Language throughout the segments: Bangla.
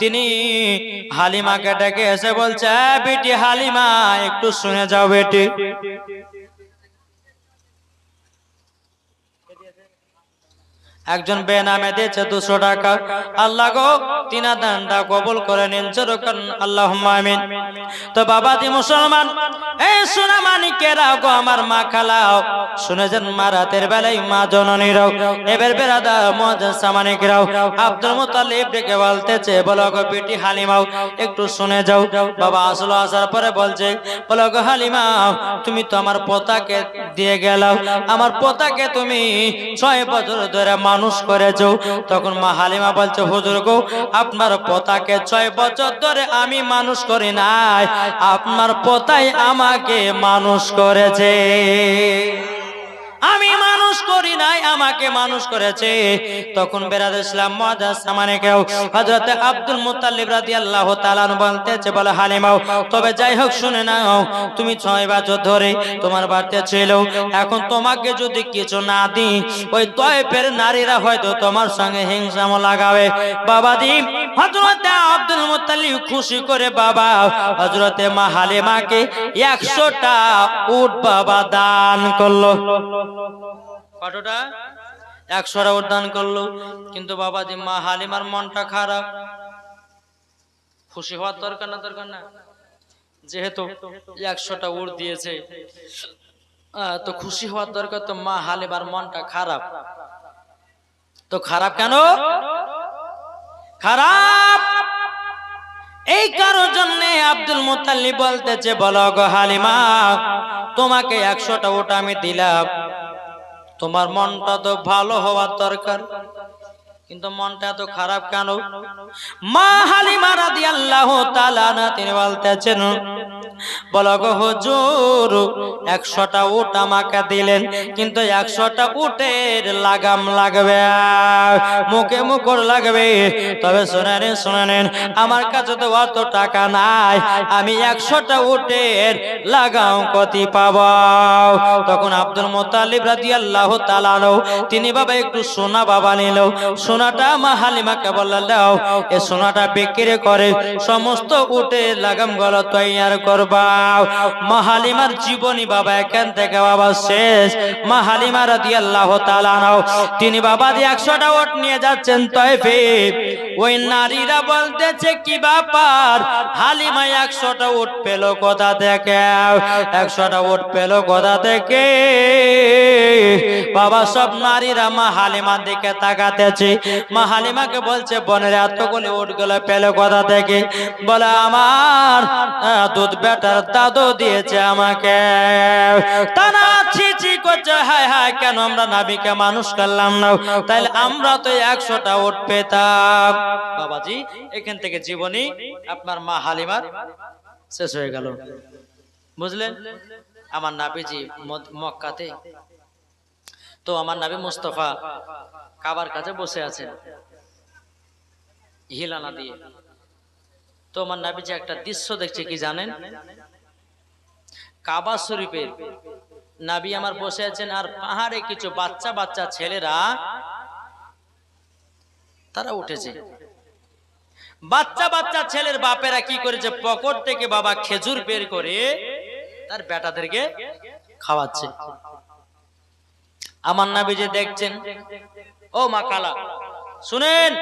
তিনি হালিমাকে ডেকে এসে বলছে বেটি হালিমা একটু শুনে যাও বেটি। একজন বেনামে দিয়েছে দুশো টাকা। আল্লাহ গো, তিনা দানটা কবুল করে নিন যেরকম আল্লাহ আমিন। তো বাবাজি মুসলমান এই সোনা মানিকেরা গো আমার মা খালাও। শুনেছেন মা রাতের বেলায় মা জননীরাও এবার বেড়াদা মজা সামানিকরাও আব্দুল মুতালিব ডেকে বলতেছে, বলো গো বেটি হালিমাও, একটু শুনে যাও। বাবা আসলো, আসার পরে বলছে, বলো গো হালিমা, তুমি তো আমার পোতাকে দিয়ে গেলাও। আমার পোতাকে তুমি ছয় বছর ধরে মানুষ করেছ। তখন মা হালিমা বলছে, হুজুর গো, আপনার পোতাকে ছয় বছর ধরে আমি মানুষ করি নাই। আপনার পোতাই আমাকে মানুষ করেছে। আমি মানুষ করি নাই, আমাকে মানুষ করেছে। তখন বেরাদ ইসলাম কেউ আব্দুল মুত্তালিব বলতেছে, বলে তবে যাই হোক, শুনে নাও, তুমি ছয় বছর ধরে তোমার বাড়িতে ছিল। এখন তোমাকে যদি কিছু না দিই, ওই তয়েফের নারীরা হয়তো তোমার সঙ্গে হিংসাম লাগাবে। বাবা দি হযরত আব্দুল মুত্তালিব খুশি করে বাবা, হযরতে মা হালিমাকে 100টা উট বাবা দান করল। কতটা একশোটা উদ্যান করল, কিন্তু বাবাজি মা হালিমার মনটা খারাপ। খুশি হওয়ার দরকার না দরকার না। যেহেতু একশোটা উড় দিয়েছে তো খুশি হওয়ার দরকার তো মা হালিমার মনটা খারাপ। তো খারাপ কেন? খারাপ! এই কারোর জন্য আব্দুল মুতাল্লি বলতেছে, বলো গো হালিমা, তোমাকে একশোটা ওটা আমি দিলাম। তোমার মনটা তো ভালো হওয়ার দরকার। কিন্তু মনটা এত খারাপ কেন? মা হালিমা রাদিয়াল্লাহু তাআলা না তিনি বলতেছেন, বলো গো উট আমাকে দিলেন, কিন্তু একশোটা উটের লাগাম লাগবে, মুখে মুখর লাগবে। তবে শুনে নিন শুনে নিন আমার কাছে তো অত টাকা নাই, আমি একশোটা উটের লাগাম কতি পাব। তখন আব্দুল মোতালিব রাজি আল্লাহ তালানো তিনি বাবা একটু সোনা বাবা নিল সোনাটা মা হালিমাকে দাও, এ সোনাটা বিক্রি করে সমস্ত উটের লাগামগুলো তৈয়ার করবা মা হালিমার জীবনী বাবা এখান থেকে বাবা শেষ। মা হালিমা রাজি আল্লাহ তালানো তিনি বাবা দিয়ে একশোটা ওট নিয়ে যাচ্ছেন তয়ফে ওই নারীরা বলতেছে, কি ব্যাপার? হালিমা একশোটা উট পেল কোথা থেকে? একশোটা উট পেল কোথা থেকে? বাবা, সব নারীরা মা হালিমার দিকে তাকাতেছে। মা হালিমাকে বলছে, বনের কোথা বলে, আমার দুধ বেটার দাদু দিয়েছে আমাকে। একশোটা এখান থেকে জীবনী আপনার মা শেষ হয়ে আমার নাবিজি মক্কাতে তো আমার নাবি মুস্তফা কাবার কাছে বসে আছেন। হিলানা দিয়ে। তো আমার নাবি যে একটা দৃশ্য দেখছে কি জানেন? কাবা শরীফের নাবি আমার বসে আছেন আর পাহাড়ে কিছু বাচ্চা বাচ্চা ছেলেরা তারা উঠেছে। বাচ্চা বাচ্চা ছেলের বাপেরা কি করেছে? পকেট থেকে বাবা খেজুর বের করে তার বেটাদেরকে খাওয়াচ্ছে। আমার নাবি যে দেখছেন, ও মা কালা, শুনেন,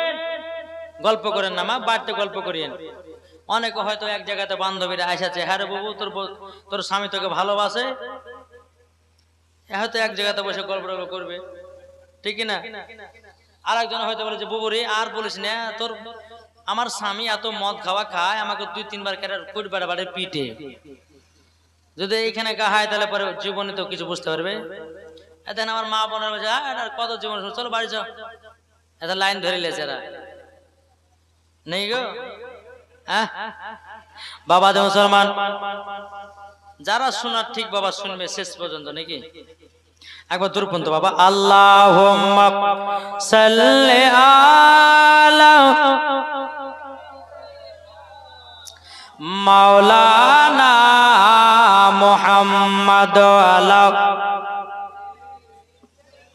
গল্প করেন না মা, বাড়িতে গল্প করিয়েন। অনেকে হয়তো এক জায়গাতে বান্ধবীরা এসেছে হ্যাঁ বাবু, তোর তোর স্বামী তোকে ভালোবাসে? হয়তো এক জায়গাতে বসে গল্প টল্প করবে। ঠিক না আর একজন হয়তো বলে যে আর বলিস না, তোর, আমার স্বামী এত মদ খাওয়া খায়, আমাকে দুই তিনবার কেটে কুট বেড়া বাড়ে পিটে যদি এইখানে গাহায় তাহলে পরে জীবনে তো কিছু বুঝতে পারবে। এখন আমার মা বোনের বলছে "আহ, কত জীবন চলো বাড়ি যাও। এত লাইন ধরে লেছে এরা। নেই গো? হ্যাঁ? বাবা দে মুসলমান। যারা শোনার ঠিক বাবা শুনবে শেষ পর্যন্ত নাকি? একবার দূর পর্যন্ত বাবা। আল্লাহ মাওলানা মুহাম্মদ আলা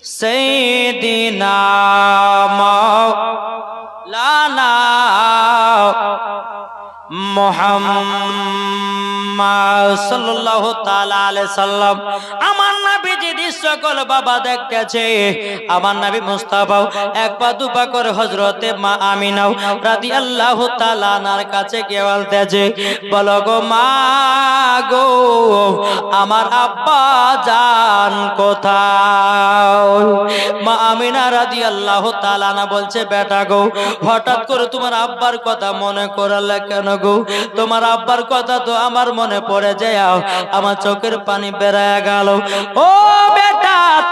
সৈদিনা লানা মোহাম্মদ সাল্লাল্লাহু তাআলা আলাইহি সাল্লাম আমার বাবা আমার নবী এক পা করে হযরতে মা আমিনাও তাআলা আনার কাছে গিয়ে বলতেছে, বলো গো মা গো, আমার আব্বা কোথায়? মা আমিনা রাদিয়াল্লাহু তাআলা না বলছে, বেটা গো, হঠাৎ করে তোমার আব্বার কথা মনে করালে কেন গো? তোমার আব্বার কথা তো আমার মনে পড়ে যায়, আমার চোখের পানি বেড়ায় গেল। ও বেটা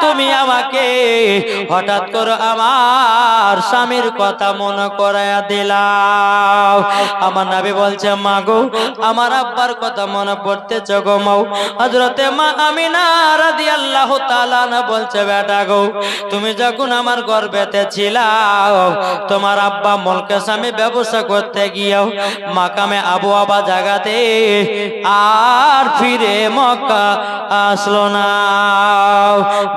তুমি আমাকে হঠাৎ করে আমার স্বামীর কথা মনে করাইয়া দিলাও। আমার নাবি বলছে, মা গো, আমার আব্বার কথা মনে পড়তেছে গো মাও হযরতে মা আমিনা রাদিয়াল্লাহু তাআলা না বলছে, বেটা গো, তুমি যখন আমার গর্ভেতে ছিলাও, তোমার আব্বা মলকে স্বামী ব্যবসা করতে গিয়েও মাকামে আবু আবা জাগাতে আর ফিরে মক্কা আসলো না।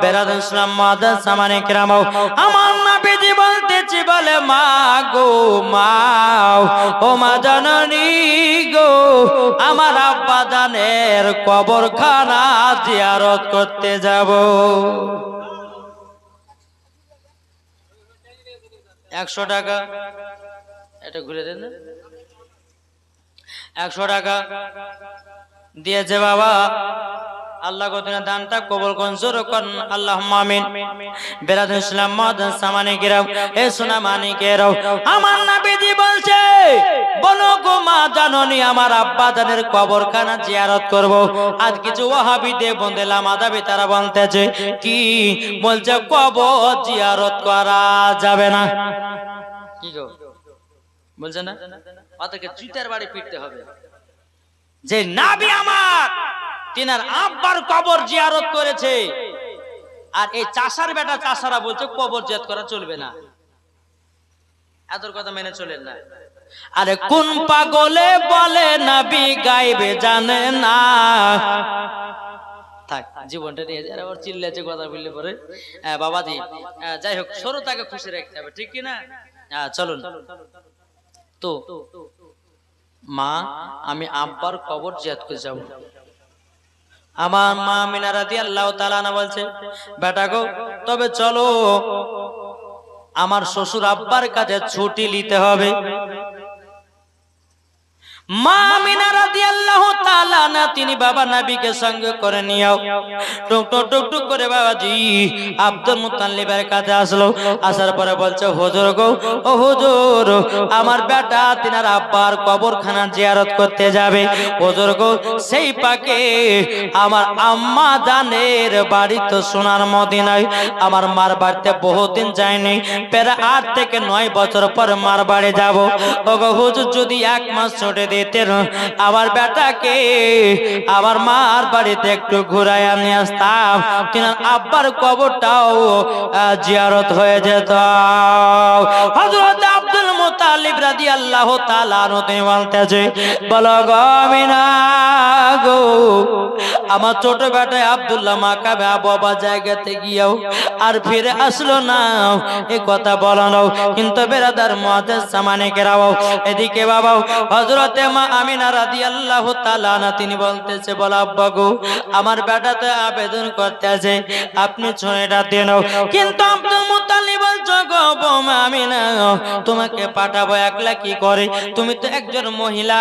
বেরাদ ইসলাম মাদার সামানে কিরামাও, আমার নাবিজি বলতেছি বলে, মা গো মা ও মা জননী গো, আমার আব্বা জানের কবরখানা জিয়ারত করতে যাব। একশো টাকা, এটা ঘুরে দেন একশো টাকা দিয়েছে বাবা। আল্লাহ গতিনা দানটা কবুল করুন, জোরে করুন আল্লাহ আমিন। বেরাদ ইসলাম মাদান সামানি গিরাম এ সোনা মানিকেরাও আমার নবীজি বলছে বলো গো মা জাননি আমার আব্বা জানের কবরখানা জিয়ারত করব। আজ কিছু ওয়াহাবি দে বন্দেলা মাদাবি তারা বলতেছে, কি? বলছে, কবর জিয়ারত করা যাবে না। কি গো? বলছে না? অতকে জুতার বাড়ি ফিরতে হবে। যে নাবি আমার তিনার আব্বার কবর জিয়ারত করেছে। আর এই চাষার বেটা চাষারা বলছে কবর জিয়ারত করা চলবে না। এতর কথা মেনে চলেন না। আরে কোন পাগলে বলে নাবি গাইবে জানে না। থাক জীবনটা নিয়ে যারা আবার চিল্লাছে কথা বললে পরে। হ্যাঁ, বাবাজি হ্যাঁ, যাই হোক সরতাকে খুশি রাখতে হবে ঠিক কি না হ্যাঁ, চলুন। তো মা আমি আব্বার কবর জিয়াদ করে যাব। আমার মা মিনারাতি আল্লাহ তালানা বলছে বেটা গো, তবে চলো, আমার শ্বশুর আব্বার কাছে ছুটি নিতে হবে। মা মিনারা দিয়ে তাআলা না তিনি বাবা নবীকে সঙ্গে করে নিও টুক টুক টুক টুক করে বাবাজি, আব্দুল মুত্তালিবের কাছে আসলো। আসার পরে বলছে, হুজুর গো, ও হুজুর, আমার বেটা তিনার আব্বার কবরখানা জিয়ারত করতে যাবে। হুজুর গো, সেই পাকে আমার আম্মা জানের বাড়ি তো সোনার মদিনায়। আমার মার বাড়িতে বহুদিন যায়নি। প্রায় আট থেকে নয় বছর পর মার বাড়ি যাব। ও গো হুজুর, যদি এক মাস ছুটে দিতেন, আমার বেটাকে আমার মার বাড়িতে একটু ঘুরাই নিয়ে আসতাম। কিনা আব্বার কবরটাও জিয়ারত হয়ে যেত। আব্দুল মুতালিব রাদিয়াল্লাহু তাআলা আনহু তিনি বলতেছে আমার ছোট বেটায় আব্দুল্লাহ বাবা জায়গাতে গিয়েও আর ফিরে আসলো না। এ কথা বলানো কিন্তু বেরাদার সামানে কেরাও এদিকে বাবা হজরতে মা আমিনা রাদিয়াল্লাহু তাআলা না তিনি বলতেছে, বল আব্বা আমার বেটাতে আবেদন করতেছে, আপনি ছয়টা দিন কিন্তু আব্দুল তোমাকে পাঠাবো একলা কি করে? তুমি তো একজন মহিলা,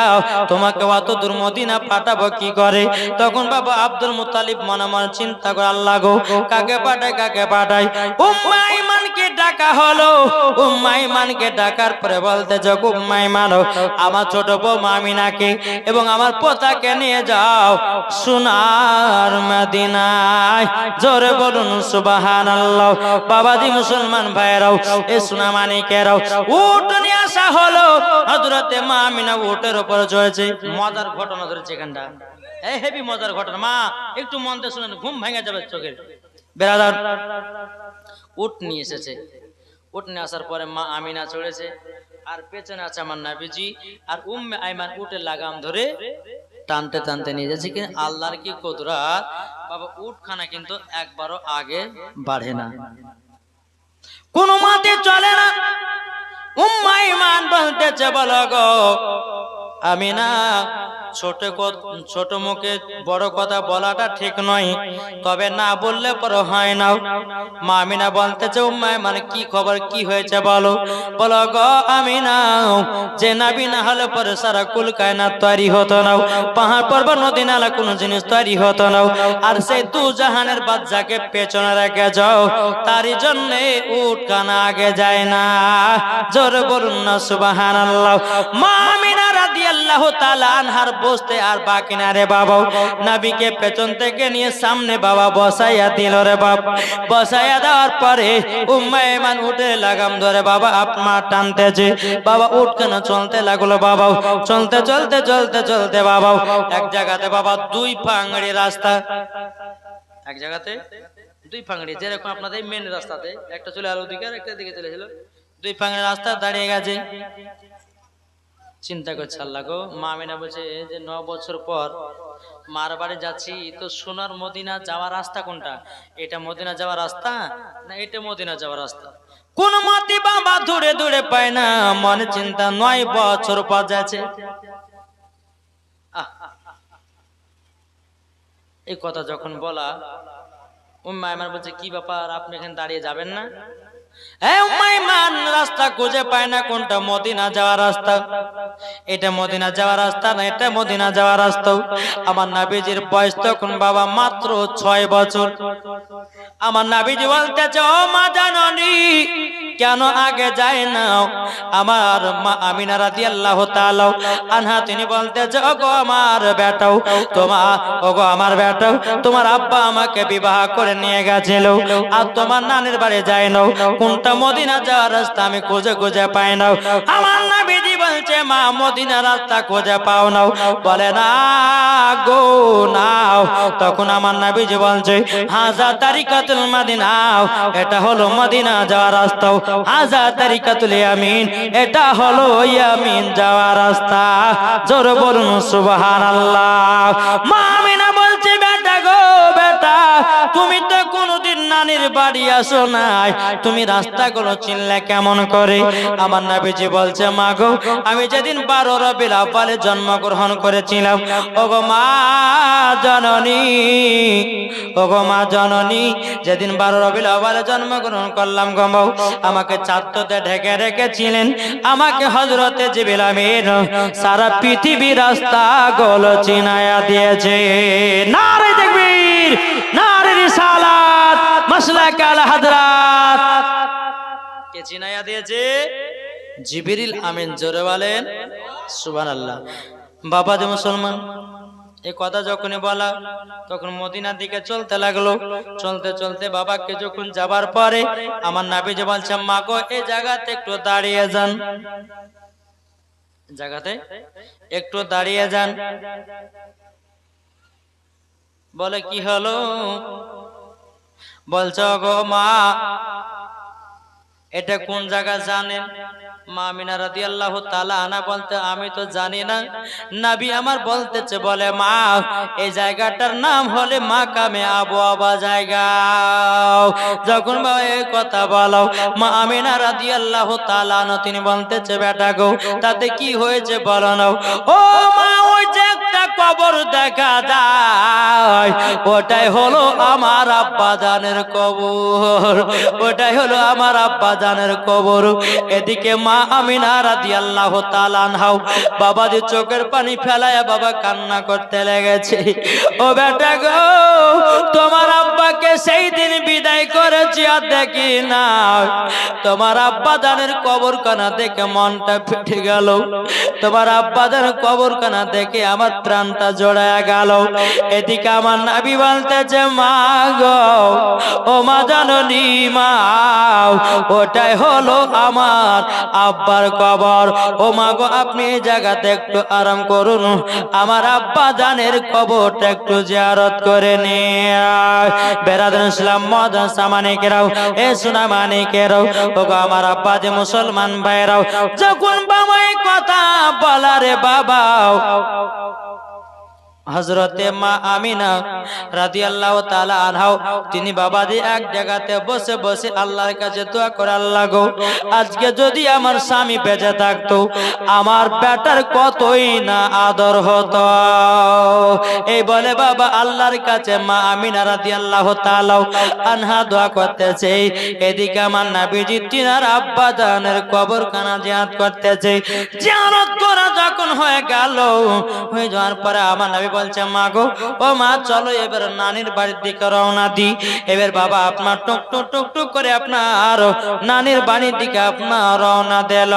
তোমাকে অত দূর মদিনা পাঠাবো কি করে? তখন বাবা আব্দুল মুতালিব মনে মনে চিন্তা করে, আল্লাহ কাকে পাঠায় কাকে পাঠায়? উম্মা ইমানকে ডাকা হলো। উম্মা ইমানকে ডাকার পরে বলতে যোগ উম্মা ইমান আমার ছোট বউ মামিনাকে এবং আমার পোতাকে নিয়ে যাও সোনার মদিনায়। জোরে বলুন, সুবহানাল্লাহ। বাবাজি মুসলমান ভাইরাও এ সোনা মানিকেরাও উঠ নিয়ে আসা হলো। হজরতে মা আমিনা উটের উপরে চড়েছে। মজার ঘটনা ধরেছে এখানটা। এই হেভি মজার ঘটনা। মা, একটু মন দিয়ে শুনেন, ঘুম ভেঙে যাবে চোখের। বেড়াদার, উট নিয়ে এসেছে। উট নিয়ে আসার পরে মা আমিনা চড়েছে আর পেছনে আছে আমার নাবিজি। আর উম্মে আইমান উঠে লাগাম ধরে টানতে টানতে নিয়ে যাচ্ছে কিন্তু আল্লাহর কি কদরাত? বাবা উঠখানা কিন্তু একবারও আগে বাড়ে না। কোনো মাতে চলে না। উম্মাইমান বলতেছে, বলো গো আমি না ছোট ছোট মুখে বড় কথা বলাটা ঠিক নয়। তবে না বললে পরে হয় না। মা আমিনা বলতেছে, উম্মা মানে কি খবর? কি হয়েছে বলো? বলো, গো আমি না যে নাবি না হলে পরে সারা কুল কায়না তৈরি হতো না। পাহাড় পর্বত নদী নালা, কোনো জিনিস তৈরি হতো না। আর সেই দু জাহানের বাচ্চাকে পেছনে রেখে যাও। তারই জন্য উঠ কানা আগে যায় না। জোর বলুন না সুবাহান আল্লাহ মা আমিনা তাআলা আনহার বসতে আর বাকি না রে বাবা। নবীকে পেছন থেকে নিয়ে সামনে বাবা বসাইয়া দিল রে বাপ। বসাইয়া দেওয়ার পরে উম্মে ইমান উঠে লাগাম ধরে বাবা আপনার টানতেছে। বাবা উঠ কেন চলতে লাগল বাবা? চলতে চলতে চলতে চলতে বাবা। এক জায়গাতে বাবা দুই পাংড়ি রাস্তা। এক জায়গাতে দুই পাংড়ি, যেরকম আপনাদের মেন রাস্তাতে। একটা চলে আলো দিকে আর একটা দিকে চলেছিল দুই পাংড়ি রাস্তা দাঁড়িয়ে গেছে। চিন্তা করছে আল্লাহ গো। মা আমিনা বলছে যে ন বছর পর মার বাড়ি যাচ্ছি, তো সোনার মদিনা যাওয়ার রাস্তা কোনটা? এটা মদিনা যাওয়ার রাস্তা না এটা মদিনা যাওয়ার রাস্তা? কোন মতি বাবা দূরে দূরে পায় না, মনে চিন্তা নয় বছর পর যাচ্ছে। এই কথা যখন বলা, উম্মা আমার বলছে, কি ব্যাপার, আপনি এখানে দাঁড়িয়ে যাবেন না? রাস্তা খুঁজে পায় না কোনটা মদিনা যাওয়ার রাস্তা। এটা মদিনা যাওয়ার রাস্তা না এটা মদিনা যাওয়ার আমার নাবিজির বয়স তখন বাবা মাত্র ছয় বছর। আমার নাবিজি ও মা কেন আগে যায় না? আমার মা আমিনা রাদিয়াল্লাহু তাআলা আনহা, তিনি আমার বেটাও তোমার ওগো আমার বেটাও, তোমার আব্বা আমাকে বিবাহ করে নিয়ে গেছিল। আর তোমার নানির বাড়ি যায় না। কোনটা মদিনা যাওয়ার রাস্তা আমি খুঁজে খুঁজে পাই না আমার নাবিজি বলছে, মা, মদিনা রাস্তা খুঁজে পাও না বলে, না গো, নাও। তখন আমার নাবিজি বলছে, হাজা তারিকাতুল মদিনা, এটা হলো মদিনা যাওয়ার রাস্তা। হাজা তারিকাতুল ইয়ামিন, এটা হলো ইয়ামিন যাওয়ার রাস্তা। জোর বলুন, সুবহানাল্লাহ। মা তুমি তো কোনোদিন নানির বাড়ি আসো নাই। তুমি রাস্তাগুলো চিনলে কেমন করে? আমার নাবিজি বলছে, মা গো, আমি যেদিন বারো রবির আব্বালে জন্মগ্রহণ করেছিলাম, ওগো মা জননী, ওগো মা জননী, যেদিন বারো রবির আব্বালে জন্মগ্রহণ করলাম গমাও আমাকে চাত্ততে ঢেকে রেখেছিলেন। আমাকে হজরতে জিবিলামের সারা পৃথিবী রাস্তা গোল চিনায়া দিয়েছে। নারে কে চিনায়া দিয়েছে। জিবিরিল আমিন, জোরে বলেন সুবান আল্লাহ বাবা যে মুসলমান এই কথা যখন বলা, তখন মদিনার দিকে চলতে লাগল। চলতে চলতে বাবাকে যখন যাবার পরে, আমার নাবি যে বলছে, মা গো এই জায়গাতে একটু দাঁড়িয়ে যান। জায়গাতে? একটু দাঁড়িয়ে যান। বলে, কি হলো? বলছ গো মা এটা কোন জায়গা জানেন? মা মিনা রাদি আল্লাহ তালা আনা বলতে, আমি তো জানি না। নাবি আমার বলতেছে, বলে, মা, এই জায়গাটার নাম হলে মা কামে আবু আবা জায়গা। যখন বাবা এই কথা বলো, মা আমিনা রাদি আল্লাহ তালা তিনি বলতেছে, বেটা গো, তাতে কি হয়েছে বলো না ও মা, ওই যে কবর দেখা যায়। ওটাই হলো আমার আব্বা জানের কবর। ওটাই হলো আমার আব্বা জানের কবর। এদিকে মা আমিনা রাদিয়াল্লাহু তাআলা আনহাও বাবা যে চোখের পানি ফেলায় বাবা কান্না করতে লেগেছে। ও বেটা গো, তোমার আব্বাকে সেই দিন বিদায় করেছি, আর দেখি না। তোমার আব্বা জানের কবর কানা দেখে মনটা ফেটে গেল। তোমার আব্বা জানের কবর কানা দেখে আমার প্রাণটা জড়ায় গেল। এদিকে আমার নাবি বলতেছে, মা গো, ও মা জাননি মা, ওটাই হলো আমার আব্বার কবর। ও মা গো, আপনি জায়গাতে একটু আরাম করুন। আমার আব্বা জানের কবরটা একটু জিয়ারত করে নিয়ে বেড়াদান ইসলাম মদন সামানিকেরাও, এ সোনা মানিকেরাও, ও গো আমার আব্বা যে মুসলমান ভাইরাও যখন বাবাই কথা বলারে বাবাও হজরতে মা আমিনা রাদি আল্লাহ তালা আনহাও, তিনি বাবাজি এক জায়গাতে বসে বসে আল্লাহর কাছে দোয়া করে আল্লাহ গো আজকে যদি আমার স্বামী বেঁচে থাকতো, আমার বেটার কতই না আদর হতো। এই বলে বাবা আল্লাহর কাছে মা আমিনা রাদি আল্লাহ তালাও আনহা দোয়া করতেছে। এদিকে আমার নাবিজি তিনার আব্বা জানের কবর কানা জিয়াত করতেছে। জিয়ারত করা যখন হয়ে গেল, হয়ে যাওয়ার পরে আমার নবী বলছে, মা গো, ও মা, চলো এবার নানির বাড়ির দিকে রওনা দি এবার বাবা আপনার টুক টুক টুক টুক করে আপনার নানির বাড়ির দিকে আপনার রওনা দিল।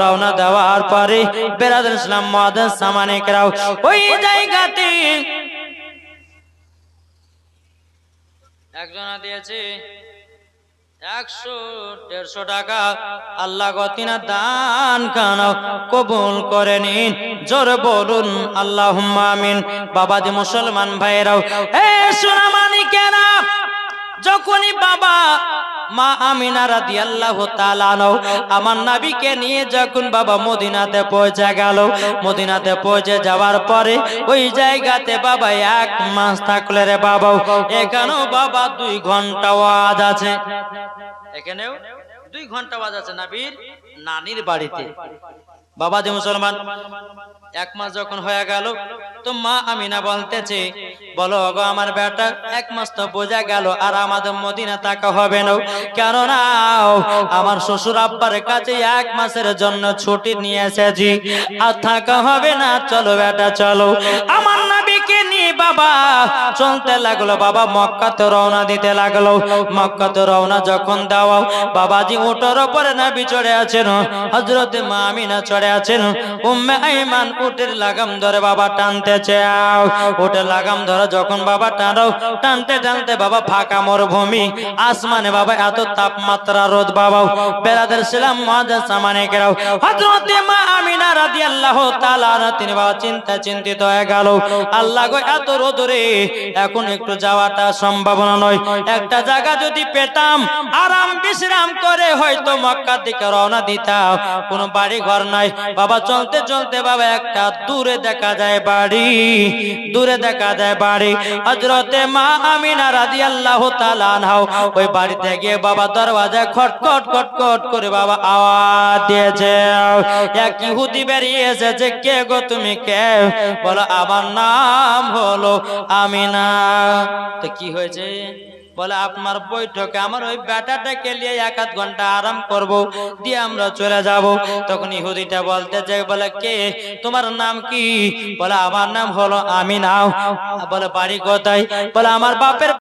রওনা দেওয়ার পরে বেরাদুল ইসলাম মহাদাস সামানিকরাও ওই জায়গাতে একজনা দিয়েছে। একশো, দেড়শো টাকা। আল্লাহ গতিনা দান কান কবুল করে নিন? জোর বলুন আল্লাহ আমিন। বাবাজি মুসলমান ভাইরাও, এ সোনামানি কেনা যখনই বাবা মা আমিনা তাআলা আনহু, আমার নাবিকে নিয়ে যখন বাবা মদিনাতে পৌঁছে গেল, মদিনাতে পৌঁছে যাওয়ার পরে ওই জায়গাতে বাবা এক মাস থাকলে রে বাবা, এখানেও বাবা দুই ঘণ্টা ওয়াজ আছে। এখানেও দুই ঘণ্টা ওয়াজ আছে নবীর নানির বাড়িতে। বাবা যে মুসলমান, এক মাস যখন হয়ে গেল, তো মা আমিনা বলতেছে, বলো গো আমার বেটা, এক মাস তো বোঝা গেল আর আমাদের মদিনা তাকা হবে না। কেননা আমার শ্বশুর আব্বার কাছে এক মাসের জন্য ছুটি নিয়ে এসেছি। আর থাকা হবে না, চলো বেটা, চলো। আমার নিয়ে বাবা, চলতে লাগল। বাবা মক্কাতে রওনা দিতে লাগল। মক্কাতে রওনা যখন দাও বাবাজি উটোর উপরে নবী চড়ে আছেন হজরতে মা আমিনা চড়ে আছেন। উম্মে আইমান উটের লাগাম ধরে বাবা টানতে চাও। উটের লাগাম ধরে যখন বাবা টানো, টানতে টানতে বাবা ফাঁকা মরুভূমি, আসমানে বাবা এত তাপমাত্রা রোদ বাবা। বেড়াদের ছিলাম মজা সামানে কেরাও হজরতে মা আমিনা রাদিয়াল্লাহু তাআলা তিনি বাবা চিন্তা চিন্তিত হয়ে গেল। আল্লাহ গো, এত রোদরে এখন একটু যাওয়াটা সম্ভাবনা নয়। একটা জায়গা যদি পেতাম, আরাম বিশ্রাম করে হয়তো মক্কার দিকে রওনা দিতাম। কোনো বাড়ি ঘর নাই। বাবা, চলতে চলতে বাবা, একটা দূরে দেখা যায় বাড়ি, দূরে দেখা যায় বাড়ি। হজরতে মা আমিনা রাদিয়াল্লাহু তাআলা আনহাও ওই বাড়িতে গিয়ে বাবা দরওয়াজায় খটখট খটখট করে বাবা আওয়াজ দিয়েছে। এক ইহুদি বেরিয়ে এসেছে, কে গো তুমি? কে? বলো, আমার নাম হলো আমিনা। তো কি হয়েছে? বলে, আপনার বৈঠকে আমার ওই ব্যাটাটাকে নিয়ে এক আধ ঘণ্টা আরাম করব, দিয়ে আমরা চলে যাব। তখন ইহুদিটা বলতে চাই বলে, কে? তোমার নাম কি? বলে, আমার নাম হলো আমিনা। বলে, বাড়ি কোথায়? বলে, আমার বাপের